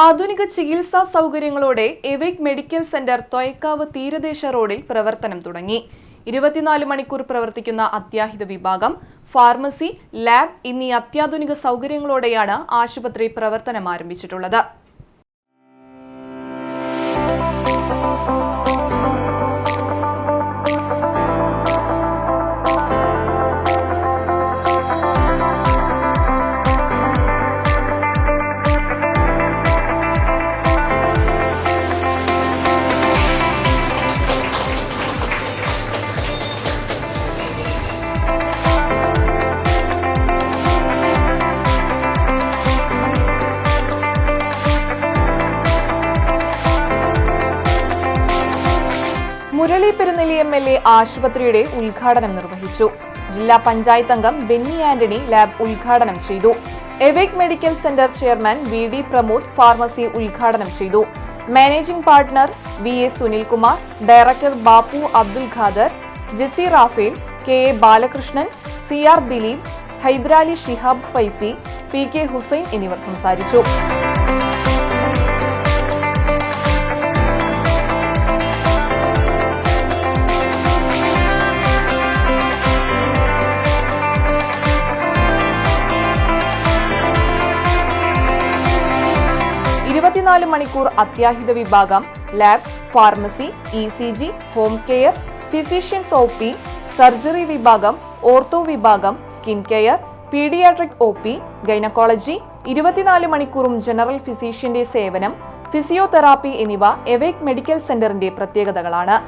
ആധുനിക ചികിത്സാ സൗകര്യങ്ങളോടെ എവേക് മെഡിക്കൽ സെന്റർ തൊയക്കാവ് തീരദേശ റോഡിൽ പ്രവർത്തനം തുടങ്ങി. ഇരുപത്തിനാല് മണിക്കൂർ പ്രവർത്തിക്കുന്ന അത്യാഹിത വിഭാഗം ഫാർമസി ലാബ് എന്നീ അത്യാധുനിക സൗകര്യങ്ങളോടെയാണ് ആശുപത്രി പ്രവർത്തനം ആരംഭിച്ചിട്ടുള്ളത്. Murali Perunnelli M L A ആശുപത്രിയുടെ ഉദ്ഘാടനം നിർവഹിച്ചു. ജില്ലാ പഞ്ചായത്ത് അംഗം ബെന്നി ആന്റണി ലാബ് ഉദ്ഘാടനം ചെയ്തു. Awake medical centre chairman V D Pramod pharmacy ഉദ്ഘാടനം ചെയ്തു. Managing partner V A Sunilkumar director Bappu Abdul Khader Jessy Raphael K A Balakrishnan C R Dileep Hyderali Shihab Faizy P K Hussain എന്നിവർ സംസാരിച്ചു. ഇരുപത്തിനാല് മണിക്കൂർ അത്യാഹിത വിഭാഗം lab pharmacy E C G home care physicians O P surgery വിഭാഗം ortho വിഭാഗം skin care paediatric O P gynaecology ഇരുപത്തിനാല് മണിക്കൂറും ജനറൽ ഫിസിഷ്യന്റെ സേവനം ഫിസിയോതെറാപ്പി എന്നിവ എവേക് മെഡിക്കൽ സെന്ററിന്റെ പ്രത്യേകതകളാണ്.